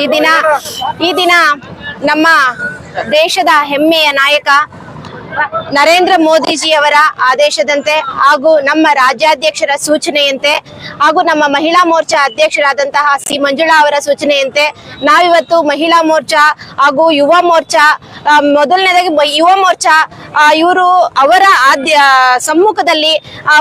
ಈ ದಿನ ಈ ದಿನ ನಮ್ಮ ದೇಶದ ಹೆಮ್ಮೆಯ ನಾಯಕ ನರೇಂದ್ರ ಮೋದಿಜಿಯವರ ಆದೇಶದಂತೆ ಹಾಗೂ ನಮ್ಮ ರಾಜ್ಯಾಧ್ಯಕ್ಷರ ಸೂಚನೆಯಂತೆ ಹಾಗೂ ನಮ್ಮ ಮಹಿಳಾ ಮೋರ್ಚಾ ಅಧ್ಯಕ್ಷರಾದಂತಹ ಸಿ ಮಂಜುಳಾ ಅವರ ಸೂಚನೆಯಂತೆ ನಾವಿವತ್ತು ಮಹಿಳಾ ಮೋರ್ಚಾ ಹಾಗೂ ಯುವ ಮೋರ್ಚಾ ಮೊದಲನೇದಾಗಿ ಯುವ ಮೋರ್ಚಾ ಇವರು ಅವರ ಆದ್ಯ ಸಮ್ಮುಖದಲ್ಲಿ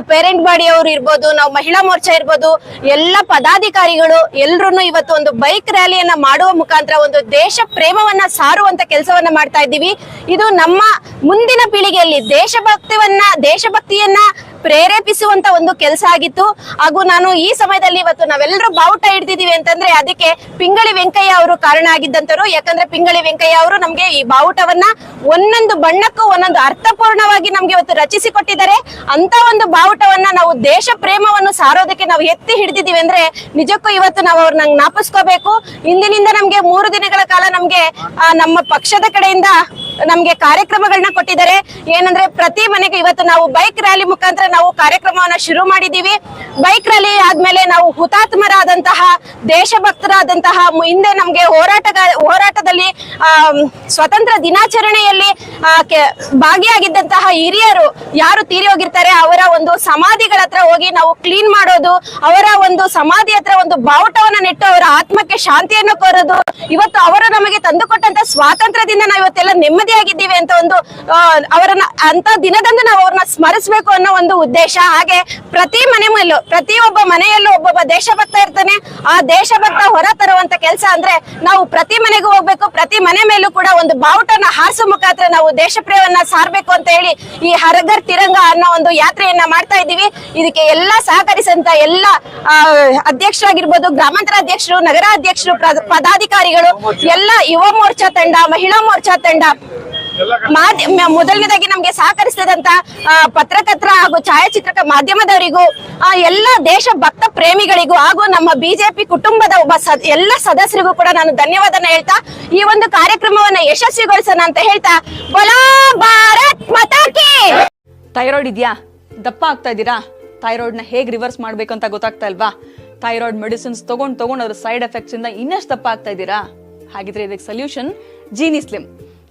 ಪೇರೆಂಟ್ ಬಾಡಿ ಅವರು ಇರ್ಬೋದು, ನಾವು ಮಹಿಳಾ ಮೋರ್ಚಾ ಇರ್ಬೋದು, ಎಲ್ಲ ಪದಾಧಿಕಾರಿಗಳು ಎಲ್ಲರೂ ಇವತ್ತು ಒಂದು ಬೈಕ್ ರ್ಯಾಲಿಯನ್ನ ಮಾಡುವ ಮುಖಾಂತರ ಒಂದು ದೇಶ ಪ್ರೇಮವನ್ನ ಸಾರುವಂತ ಕೆಲಸವನ್ನ ಮಾಡ್ತಾ ಇದ್ದೀವಿ. ಇದು ನಮ್ಮ ಮುಂದಿನ ಪೀಳಿಗೆಯಲ್ಲಿ ದೇಶಭಕ್ತಿವನ್ನ, ದೇಶಭಕ್ತಿಯನ್ನ ಪ್ರೇರೇಪಿಸುವಂತ ಒಂದು ಕೆಲಸ ಆಗಿತ್ತು. ಹಾಗೂ ನಾನು ಈ ಸಮಯದಲ್ಲಿ ಇವತ್ತು ನಾವೆಲ್ಲರೂ ಬಾವುಟ ಹಿಡ್ದಿದೀವಿ ಅಂತಂದ್ರೆ ಅದಕ್ಕೆ ಪಿಂಗಳಿ ವೆಂಕಯ್ಯ ಅವರು ಕಾರಣ ಆಗಿದ್ದಂತರು. ಯಾಕಂದ್ರೆ ಪಿಂಗಳಿ ವೆಂಕಯ್ಯ ಅವರು ನಮ್ಗೆ ಈ ಬಾವುಟವನ್ನ ಒಂದೊಂದು ಬಣ್ಣಕ್ಕೂ, ಒಂದೊಂದು ಅರ್ಥಪೂರ್ಣವಾಗಿ ನಮ್ಗೆ ಇವತ್ತು ರಚಿಸಿ ಕೊಟ್ಟಿದ್ದಾರೆ. ಅಂತ ಒಂದು ಬಾವುಟವನ್ನ ನಾವು ದೇಶ ಪ್ರೇಮವನ್ನು ಸಾರೋದಕ್ಕೆ ನಾವು ಎತ್ತಿ ಹಿಡಿದಿದೀವಿ ಅಂದ್ರೆ ನಿಜಕ್ಕೂ ಇವತ್ತು ನಾವು ಅವ್ರನ್ನ ಜ್ಞಾಪಿಸ್ಕೋಬೇಕು ಇಂದಿನಿಂದ ನಮ್ಗೆ ಮೂರು ದಿನಗಳ ಕಾಲ ನಮ್ಗೆ ನಮ್ಮ ಪಕ್ಷದ ಕಡೆಯಿಂದ ನಮ್ಗೆ ಕಾರ್ಯಕ್ರಮಗಳನ್ನ ಕೊಟ್ಟಿದ್ದಾರೆ. ಏನಂದ್ರೆ ಪ್ರತಿ ಮನೆಗೆ ಇವತ್ತು ನಾವು ಬೈಕ್ ರ್ಯಾಲಿ ಮುಖಾಂತರ ನಾವು ಕಾರ್ಯಕ್ರಮವನ್ನ ಶುರು ಮಾಡಿದೀವಿ. ಬೈಕ್ ರ್ಯಾಲಿ ಆದ್ಮೇಲೆ ನಾವು ಹುತಾತ್ಮರಾದಂತಹ, ದೇಶಭಕ್ತರಾದಂತಹ ಹಿಂದೆ ನಮ್ಗೆ ಹೋರಾಟಗ, ಹೋರಾಟದಲ್ಲಿ ಸ್ವತಂತ್ರ ದಿನಾಚರಣೆಯಲ್ಲಿ ಭಾಗಿಯಾಗಿದ್ದಂತಹ ಹಿರಿಯರು ಯಾರು ತೀರಿ ಹೋಗಿರ್ತಾರೆ, ಅವರ ಒಂದು ಸಮಾಧಿಗಳ ಹತ್ರ ಹೋಗಿ ನಾವು ಕ್ಲೀನ್ ಮಾಡೋದು, ಅವರ ಒಂದು ಸಮಾಧಿ ಹತ್ರ ಒಂದು ಬಾವುಟವನ್ನ ನೆಟ್ಟು ಅವರ ಆತ್ಮಕ್ಕೆ ಶಾಂತಿಯನ್ನು ಕೋರೋದು, ಇವತ್ತು ಅವರು ನಮಗೆ ತಂದುಕೊಟ್ಟಂತ ಸ್ವಾತಂತ್ರ್ಯದಿಂದ ನಾವು ಇವತ್ತೆಲ್ಲ ನೆಮ್ಮದಿಯಾಗಿದ್ದೀವಿ ಅಂತ ಒಂದು ಅವರನ್ನ ಅಂತ ದಿನದಂದು ನಾವು ಅವ್ರನ್ನ ಸ್ಮರಿಸಬೇಕು ಅನ್ನೋ ಒಂದು ಉದ್ದೇಶ. ಹಾಗೆ ಪ್ರತಿ ಮನೆ ಮೇಲೂ ಪ್ರತಿಯೊಬ್ಬ ಮನೆಯಲ್ಲೂ ಒಬ್ಬೊಬ್ಬ ದೇಶಭಕ್ತ ಇರ್ತಾನೆ. ಆ ದೇಶಭಕ್ತ ಹೊರ ತರುವಂತ ಕೆಲಸ ಅಂದ್ರೆ ನಾವು ಪ್ರತಿ ಮನೆಗೂ ಹೋಗ್ಬೇಕು, ಪ್ರತಿ ಮನೆ ಮೇಲೂ ಕೂಡ ಒಂದು ಬಾವುಟನ ಹಾರಿಸೋ ಮುಖಾಂತರ ನಾವು ದೇಶಪ್ರೇಮವನ್ನ ಸಾರ್ಬೇಕು ಅಂತ ಹೇಳಿ ಈ ಹರಗರ್ ತಿರಂಗ ಅನ್ನೋ ಒಂದು ಯಾತ್ರೆಯನ್ನ ಮಾಡ್ತಾ ಇದ್ದೀವಿ. ಇದಕ್ಕೆ ಎಲ್ಲ ಸಹಕರಿಸಂತ ಎಲ್ಲ ಅಧ್ಯಕ್ಷರಾಗಿರ್ಬೋದು, ಗ್ರಾಮಾಂತರ ಅಧ್ಯಕ್ಷರು ನಗರ ಅಧ್ಯಕ್ಷರು ಪದಾಧಿಕಾರಿಗಳು, ಎಲ್ಲ ಯುವ ಮೋರ್ಚಾ ತಂಡ, ಮಹಿಳಾ ಮೋರ್ಚಾ ತಂಡ ಮೊದಲನೇದಾಗಿ ನಮ್ಗೆ ಸಹಕರಿಸಿದಂತ ಪತ್ರಕರ್ತರ ಹಾಗೂ ಛಾಯಾಚಿತ್ರಕ ಮಾಧ್ಯಮದವರಿಗೂ ಎಲ್ಲ ದೇಶ ಭಕ್ತ ಪ್ರೇಮಿಗಳಿಗೂ ಹಾಗೂ ನಮ್ಮ ಬಿಜೆಪಿ ಕುಟುಂಬದ ಒಬ್ಬ ಎಲ್ಲ ಸದಸ್ಯರಿಗೂ ಕೂಡ ನಾನು ಧನ್ಯವಾದನ ಹೇಳ್ತಾ, ಈ ಒಂದು ಕಾರ್ಯಕ್ರಮವನ್ನ ಯಶಸ್ವಿಗೊಳಿಸೋಣ ಅಂತ ಹೇಳ್ತಾ ಭಾರತ್ ಮತಾಕಿ ಥೈರಾಯ್ಡ್ ಇದೆಯಾ? ದಪ್ಪ ಆಗ್ತಾ ಇದ್ದೀರಾ? ಥೈರಾಯ್ಡ್ನ ಹೇಗೆ ರಿವರ್ಸ್ ಮಾಡಬೇಕು ಅಂತ ಗೊತ್ತಾಗ್ತಾ ಇಲ್ವಾ? ಥೈರಾಯ್ಡ್ ಮೆಡಿಸಿನ್ಸ್ ತಗೊಂಡ್ ತಗೊಂಡ್ ಅದ್ರ ಸೈಡ್ ಎಫೆಕ್ಟ್ಸ್ ಇಂದ ಇನ್ನಷ್ಟು ದಪ್ಪ ಆಗ್ತಾ ಇದ್ದೀರಾ? ಹಾಗಿದ್ರೆ ಇದಕ್ಕೆ solution Genie slim.